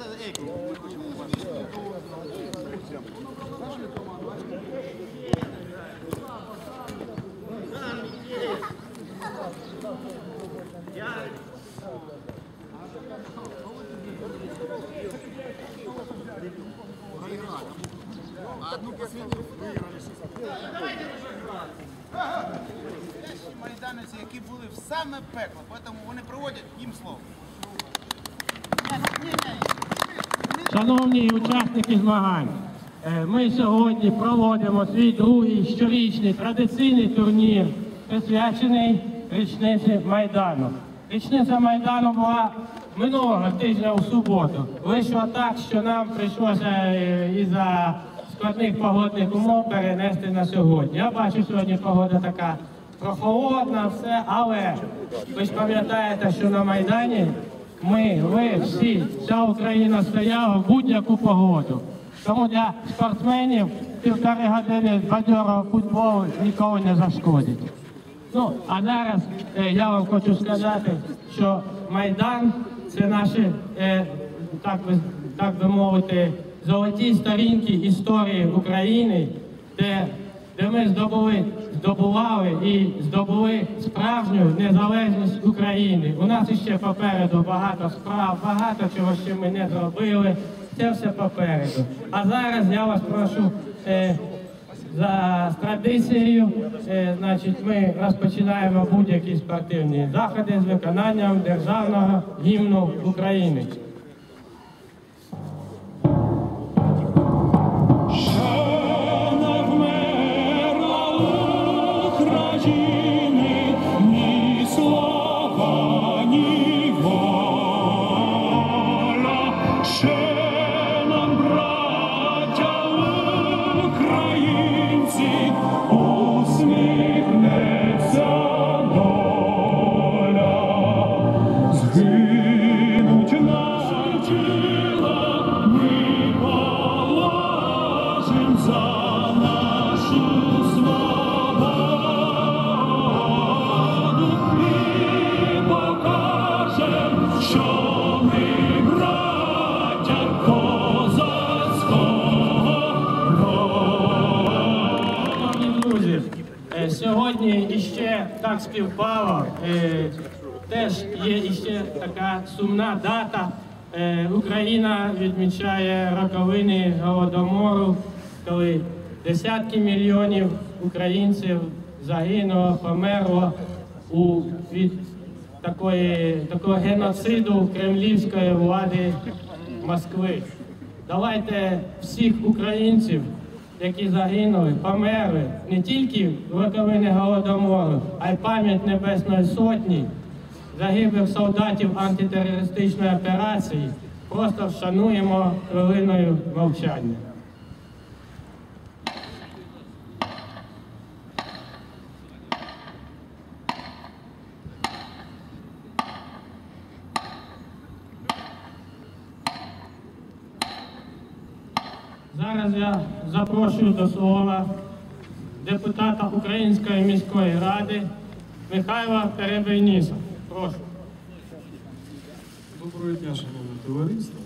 Я майданівці, які були в саме пекло, тому вони проводять їм слово. Шановні учасники змагань, е, ми сьогодні проводимо свій другий щорічний традиційний турнір, присвячений річниці Майдану. Річниця Майдану була минулого тижня у суботу. Вийшло так, що нам прийшлося е, із-за складних погодних умов перенести на сьогодні. Я бачу, сьогодні погода така прохолодна, все, але ви ж пам'ятаєте, що на Майдані ми, ви всі, вся Україна стояла в будь-яку погоду. Тому для спортсменів півтори години бадьорого футболу ніколи не зашкодить. Ну, а зараз е, я вам хочу сказати, що Майдан це наші, е, так, би, так би мовити, золоті сторінки історії України, де, де ми здобули, здобували і здобули справжню незалежність України. У нас іще попереду багато справ, багато чого ще ми не зробили. Це все попереду. А зараз я вас прошу. Е, за традицією, е, значить, ми розпочинаємо будь-які спортивні заходи з виконанням державного гімну України. Сумна дата. Е, Україна відмічає роковини голодомору, коли десятки мільйонів українців загинуло, померло від такої, такого геноциду кремлівської влади Москви. Давайте всіх українців, які загинули, померли не тільки в роковини голодомору, а й пам'ять Небесної Сотні, загиблих солдатів антитерористичної операції. Просто вшануємо хвилиною мовчання. Зараз я запрошую до слова депутата Української міської ради Михайла Перебийніса. Прошу. Доброго дня, шановне товариство.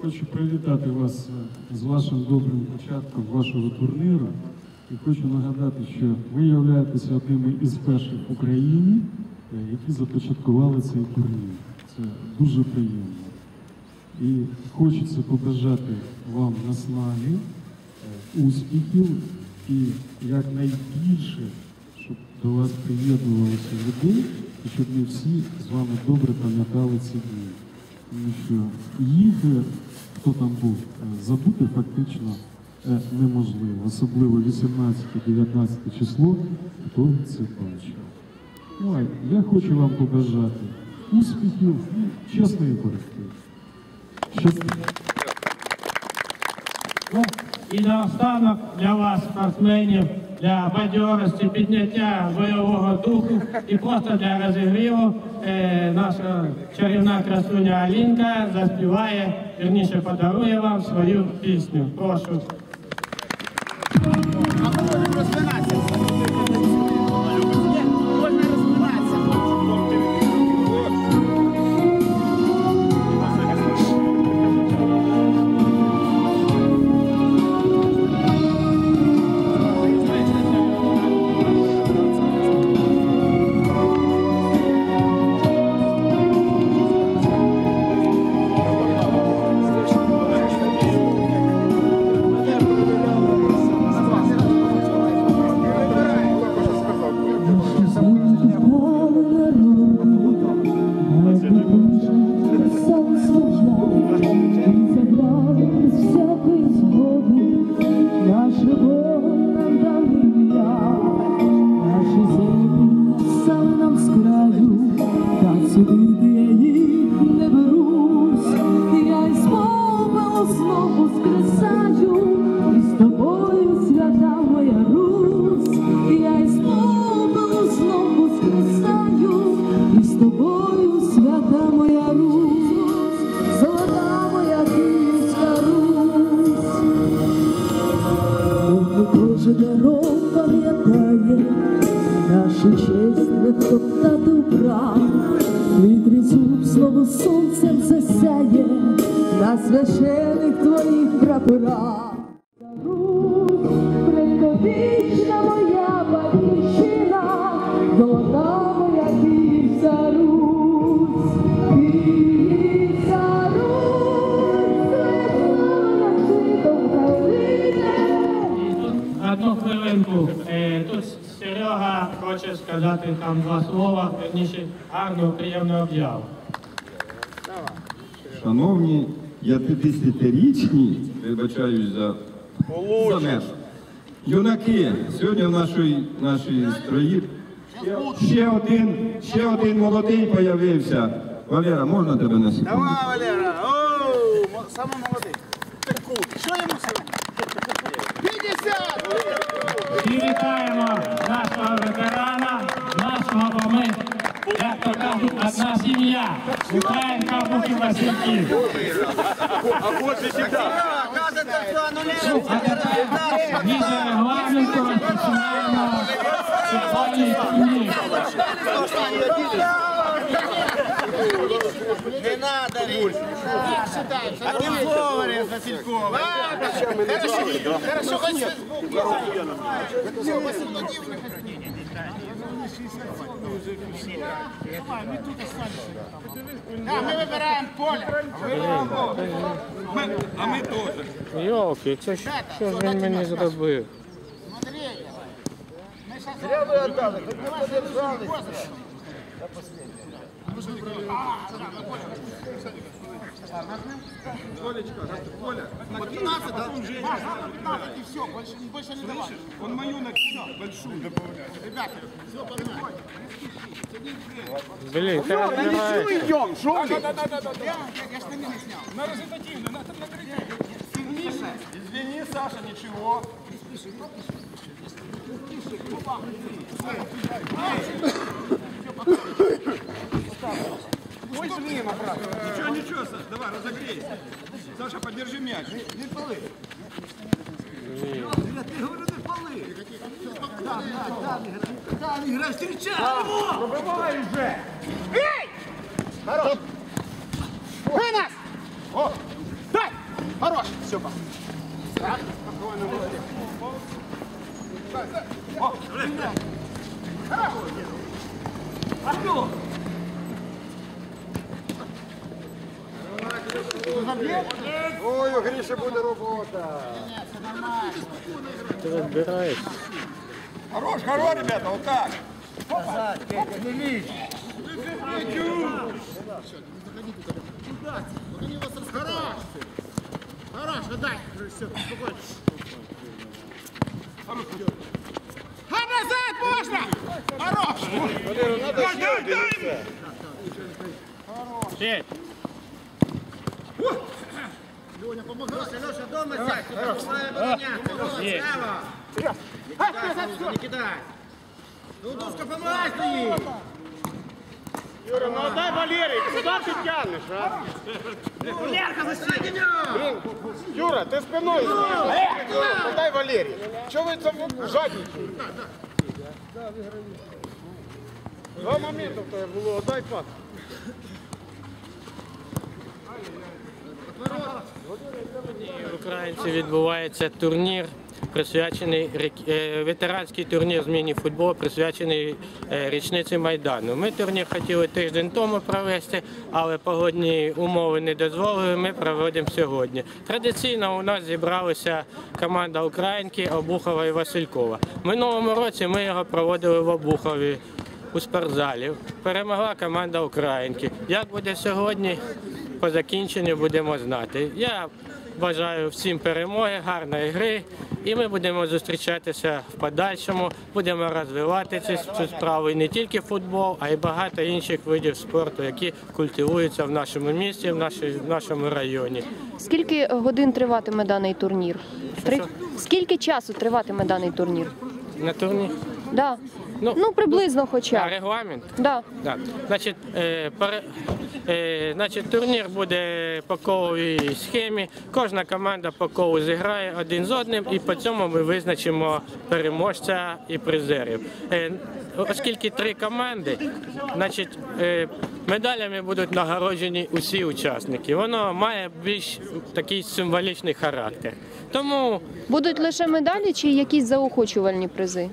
Хочу привітати вас з вашим добрим початком вашого турніру. І хочу нагадати, що ви являєтеся одними із перших в Україні, е, які започаткували цей турнір. Це дуже приємно. І хочеться побажати вам наснаги, е, успіхів і якнайбільше, щоб до вас приєднувалося людей, і щоб ми всі з вами добре пам'ятали ці дні. Тому що їх, хто там був, е, забути фактично е, неможливо. Особливо 18-19 число, хто це бачив. Ну, я хочу вам побажати успіхів і чесної боротьби. Щасливо. Ну, і наостанок для вас, спортсменів, для бадьорості, підняття бойового духу і просто для розігріву е, наша чарівна красуня Алінка заспіває, вірніше подарує вам свою пісню. Прошу. Нашу честь не втоптати вбрав, твій слово сонцем засяє на священих твоїх прапорах. Предковічна моя батьківщина, золота моя Київська Русь, Київська Русь, одну хвилинку. Е, Тут Серега хоче сказати там два слова, верніше гарну, приємну об'яву. Шановні 50-річні, вибачаюсь за замес, юнаки, сьогодні в нашій, нашій строї ще один, ще один молодий появився. Валера, можна тебе на секунду? Давай, Валера. Оу, мо- самый молодой. Что ему одна сім'я. Українка Бухи Васильків. Кажется, что аннулируется. Від регламенту розпочинаємо футбольний турнір. Не надо, Рик. А ты говоришь, Василькова. Хорошо, хорошо, хоть Все, Василь Владимирович. Да, ми вибираємо поле. Йолки, це ж що ж він мені зробив? Смотри. Ми щас... Зря ви отдали, хоч не вас держали. По 15, да? 15 и все, больше, больше не давай. Он мою накинул, большую. Ребята, все, погнали. Блін, ти розбираєшся. Я, я штаны не снял. На результативно, на, на Сильнейшее. Извини, Саша, ничего. Ой, блин, обратно. Нічого, нічого, Саш, давай, розогрійся. Саша, подержи м'яч. Не полы. Ты говорю, не полы. Да, да, да, не играй. Да, не играй, встречай. Пробивай уже. Эй! Хорош. Вынос! О, дай! Хорош! Все, пап. Так, спокойно, молодец. Дай, дай. О, блин. Хорош. Пошел. Ой, у Гріші буде робота. Ти розбираєшся. Хорош, хорош, ребята, вот так. Хорош. Хорош, отдай. Все, спокойно. А назад можно! Хорош! Дай, дай, дай! Ще. Леня, помогай. Леша, дома сядь. Помогай обороняться. Є. Не кидай. Ну, Душка, помогай стоит. Юра, ну отдай Валерий, куда ты тянешь, а? Лерка, защити меня! Юра, ты спиной стоишь. Отдай Валерий. Чего вы там жадничаете? Два момента в тебе було, отдай пас. В Українці відбувається турнір, присвячений е, ветеранський турнір з міні-футболу, присвячений е, річниці Майдану. Ми турнір хотіли тиждень тому провести, але погодні умови не дозволили. Ми проводимо сьогодні. Традиційно у нас зібралася команда Українки Обухова і Василькова. Минулому році ми його проводили в Обухові. У спортзалі перемогла команда Українки. Як буде сьогодні, по закінченню будемо знати. Я бажаю всім перемоги, гарної гри, і ми будемо зустрічатися в подальшому. Будемо розвивати цю, цю справу і не тільки футбол, а й багато інших видів спорту, які культивуються в нашому місті, в, нашій, в нашому районі. Скільки годин триватиме даний турнір? Три... Скільки часу триватиме даний турнір? На турні. Да. Ну, Ну, приблизно хоча. б. регламент? Да. Да. Значить, е, пере- Е, значить, турнір буде по коловій схемі. Кожна команда по колу зіграє один з одним, і по цьому ми визначимо переможця і призерів. Е, оскільки три команди, значить, е, медалями будуть нагороджені усі учасники. Воно має більш такий символічний характер. Тому Будуть лише медалі чи якісь заохочувальні призи?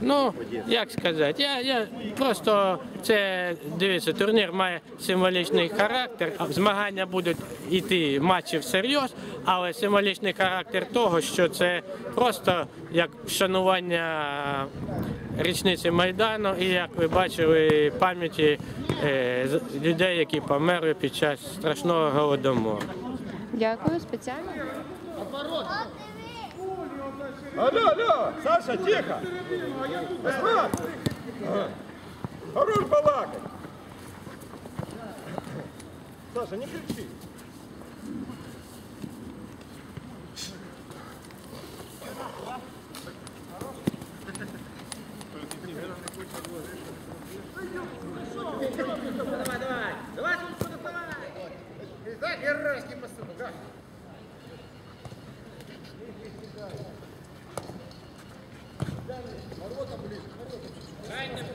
Ну, як сказати, я, я просто це дивіться, турнір має символічний характер. Змагання будуть йти матчі всерйоз, але символічний характер того, що це просто як вшанування річниці Майдану, і як ви бачили, пам'яті е, людей, які померли під час страшного голодомору. Дякую, спеціально. Алло, алло, Саша, тихо. Ага. Хорош балакать. Саша, не кричи.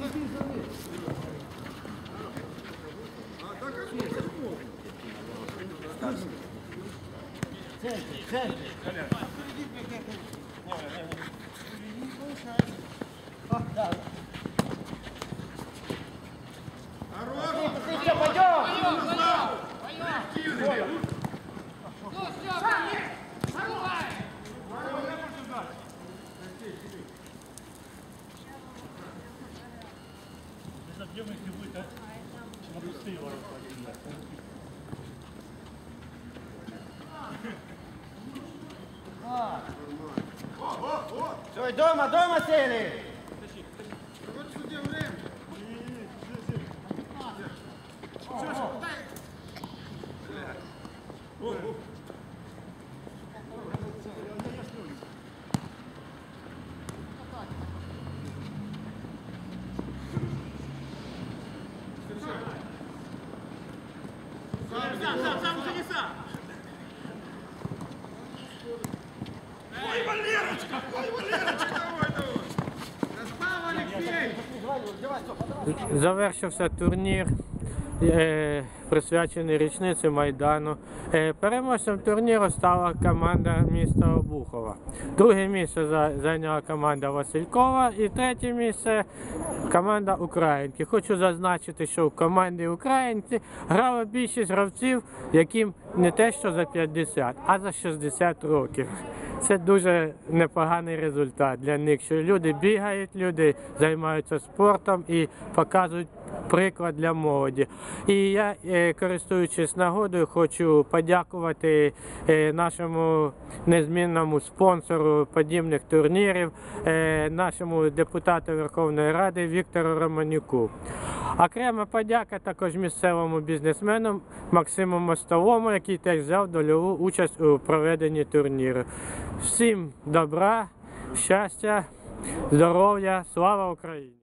Коля, тот твой, правильно, тот твой. Юра, Юра, середину. Саша, ближе к нему. Саша. Да, да, да, да. Все, дома, дома сели. Завершився турнір, е, присвячений річниці Майдану. Е, переможцем турніру стала команда міста Обухова. Друге місце зайняла команда Василькова і третє місце команда Українки. Хочу зазначити, що в команді Українці грало більшість гравців, яким не те, що за 50, а за 60 років. Це дуже непоганий результат для них, що люди бігають, люди займаються спортом і показують приклад для молоді. І я, е, користуючись нагодою, хочу подякувати е, нашому незмінному спонсору подібних турнірів, е, нашому депутату Верховної Ради Віктору Романюку. Окрема подяка також місцевому бізнесмену Максиму Мостовому, який теж взяв дольову участь у проведенні турніру. Всім добра, щастя, здоров'я, слава Україні!